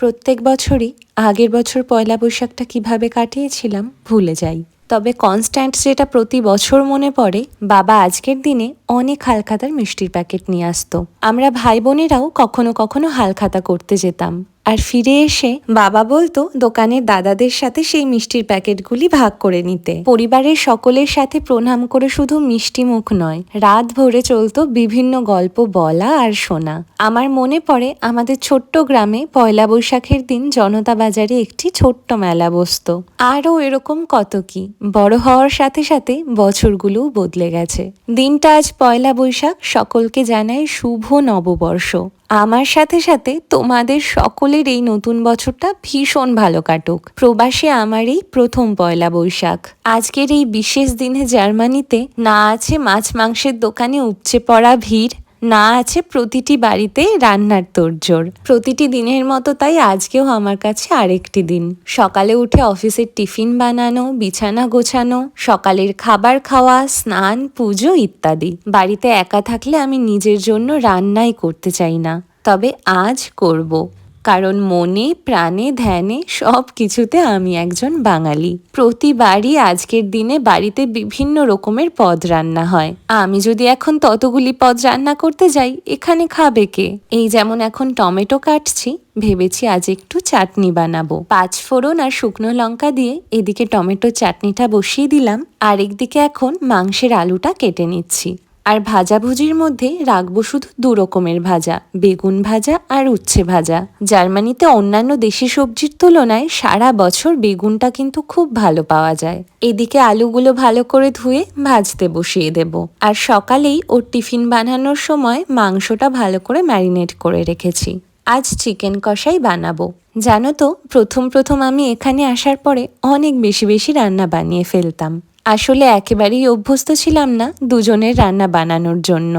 প্রত্যেক বছরই আগের বছর পয়লা বৈশাখটা কীভাবে কাটিয়েছিলাম ভুলে যাই। তবে কনস্ট্যান্ট যেটা প্রতি বছর মনে পড়ে, বাবা আজকের দিনে অনেক হালখাতার মিষ্টির প্যাকেট নিয়ে আসতো। আমরা ভাই বোনেরাও কখনো কখনো হালখাতা করতে যেতাম। আর ফিরে এসে বাবা বলতো দোকানের দাদাদের সাথে সেই মিষ্টির প্যাকেটগুলি ভাগ করে নিতে। পরিবারের সকলের সাথে প্রণাম করে শুধু মিষ্টি মুখ নয়, রাত ভরে চলতো বিভিন্ন গল্প বলা আর শোনা। আমার মনে পড়ে আমাদের ছোট্ট গ্রামে পয়লা বৈশাখের দিন জনতা বাজারে একটি ছোট্ট মেলা বসতো। আরও এরকম কত কি? বড় হওয়ার সাথে সাথে বছরগুলোও বদলে গেছে। দিনটা আজ পয়লা বৈশাখ, সকলকে জানায় শুভ নববর্ষ। আমার সাথে সাথে তোমাদের সকলের এই নতুন বছরটা ভীষণ ভালো কাটুক। প্রবাসে আমার এই প্রথম পয়লা বৈশাখ। আজকের এই বিশেষ দিনে জার্মানিতে না আছে মাছ মাংসের দোকানে উপচে পড়া ভিড়। না আছে প্রতিটি বাড়িতে রান্নার তোড়জোড়। প্রতিটি দিনের মতো তাই আজকেও আমার কাছে আরেকটি দিন। সকালে উঠে অফিসের টিফিন বানানো, বিছানা গোছানো, সকালের খাবার খাওয়া, স্নান, পুজো ইত্যাদি। বাড়িতে একা থাকলে আমি নিজের জন্য রান্নাই করতে চাই না। তবে আজ করব। কারণ মনে, প্রাণে, ধ্যানে সব কিছুতে আমি একজন বাঙালি। প্রতিবারই আজকের দিনে বাড়িতে বিভিন্ন রকমের পদ রান্না হয়। আমি যদি এখন ততগুলি পদ রান্না করতে যাই, এখানে খাবে কে? এই যেমন এখন টমেটো কাটছি, ভেবেছি আজ একটু চাটনি বানাবো। পাঁচ ফোড়ন আর শুকনো লঙ্কা দিয়ে এদিকে টমেটো চাটনিটা বসিয়ে দিলাম আর একদিকে এখন মাংসের আলুটা কেটে নিচ্ছি। আর ভাজাভুজির মধ্যে রাখব শুধু দু রকমের ভাজা, বেগুন ভাজা আর উচ্ছে ভাজা। জার্মানিতে অন্যান্য দেশি সবজির তুলনায় সারা বছর বেগুনটা কিন্তু খুব ভালো পাওয়া যায়। এদিকে আলুগুলো ভালো করে ধুয়ে ভাজতে বসিয়ে দেব। আর সকালেই ওর টিফিন বানানোর সময় মাংসটা ভালো করে ম্যারিনেট করে রেখেছি। আজ চিকেন কষাই বানাবো। জানো তো, প্রথম প্রথম আমি এখানে আসার পরে অনেক বেশি বেশি রান্না বানিয়ে ফেলতাম। আসলে একেবারেই অভ্যস্ত ছিলাম না দুজনের রান্না বানানোর জন্য।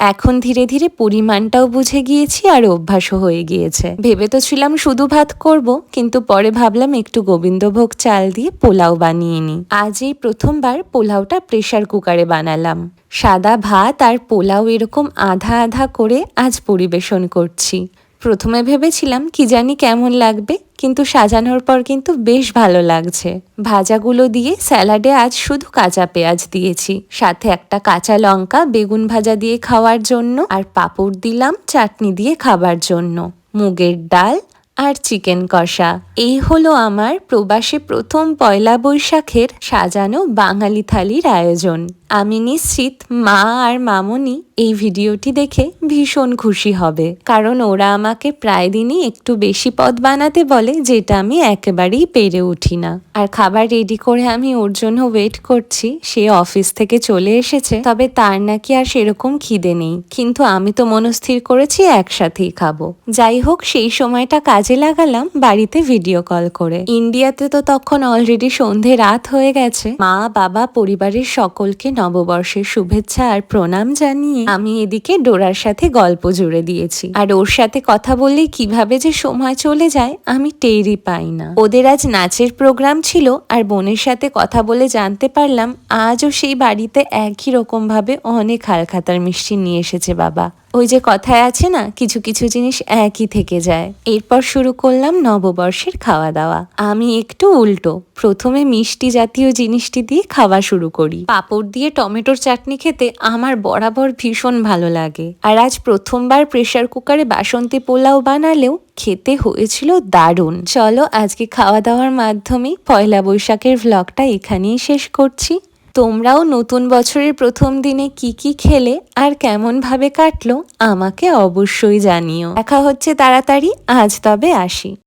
এখন ধীরে ধীরে পরিমাণটাও বুঝে গিয়েছি আর অভ্যাসও হয়ে গিয়েছে। ভেবে তো ছিলাম শুধু ভাত করব, কিন্তু পরে ভাবলাম একটু গোবিন্দভোগ চাল দিয়ে পোলাও বানিয়ে নিই। আজ এই প্রথমবার পোলাওটা প্রেশার কুকারে বানালাম। সাদা ভাত আর পোলাও এরকম আধা আধা করে আজ পরিবেশন করছি। প্রথমে ভেবেছিলাম কি জানি কেমন লাগবে, কিন্তু সাজানোর পর কিন্তু বেশ ভালো লাগছে। ভাজাগুলো দিয়ে স্যালাডে আজ শুধু কাঁচা পেঁয়াজ দিয়েছি, সাথে একটা কাঁচা লঙ্কা, বেগুন ভাজা দিয়ে খাওয়ার জন্য, আর পাপড় দিলাম চাটনি দিয়ে খাবার জন্য। মুগের ডাল আর চিকেন কষা। এই হলো আমার প্রবাসে প্রথম পয়লা বৈশাখের সাজানো বাঙালি থালির আয়োজন। আমি নিশ্চিত মা আর মামনি এই ভিডিওটি দেখে ভীষণ খুশি হবে। কারণ ওরা আমাকে প্রায় দিনই একটু বেশি পদ বানাতে বলে, যেটা আমি একেবারেই পেরে উঠি না। আর খাবার রেডি করে আমি ওর জন্য ওয়েট করছি। সে অফিস থেকে চলে এসেছে, তবে তার নাকি আর সেরকম খিদে নেই। কিন্তু আমি তো মনস্থির করেছি একসাথেই খাব। যাই হোক, সেই সময়টা কাজে লাগালাম বাড়িতে ভিডিও কল করে। ইন্ডিয়াতে তো তখন অলরেডি সন্ধে রাত হয়ে গেছে। মা, বাবা, পরিবারের সকলকে নববর্ষের শুভেচ্ছা আর প্রণাম জানিয়ে আমি এদিকে ডোরার সাথে গল্প জুড়ে দিয়েছি। আর ওর সাথে কথা বললে কীভাবে যে সময় চলে যায়, আমি টেরই পাই না। ওদের আজ নাচের প্রোগ্রাম ছিল আর বোনের সাথে কথা বলে জানতে পারলাম, আজও সেই বাড়িতে একই রকম ভাবে অনেক হালখাতার মিষ্টি নিয়ে এসেছে বাবা। ওই যে কথায় আছে না, কিছু কিছু জিনিস একই থেকে যায়। এরপর শুরু করলাম নববর্ষের খাওয়া দাওয়া। আমি একটু উল্টো, প্রথমে মিষ্টি জাতীয় জিনিসটি দিয়ে খাওয়া শুরু করি। পাঁপড় দিয়ে টমেটোর চাটনি খেতে আমার বরাবর ভীষণ ভালো লাগে। আর আজ প্রথমবার প্রেশার কুকারে বাসন্তী পোলাও বানালেও খেতে হয়েছিল দারুণ। চলো আজকে খাওয়া দাওয়ার মাধ্যমে পয়লা বৈশাখের ভ্লগটা এখানেই শেষ করছি। তোমরাও নতুন বছরের প্রথম দিনে কি কি খেলে আর কেমনভাবে কাটলো, আমাকে অবশ্যই জানিও। দেখা হচ্ছে তাড়াতাড়ি, আজ তবে আসি।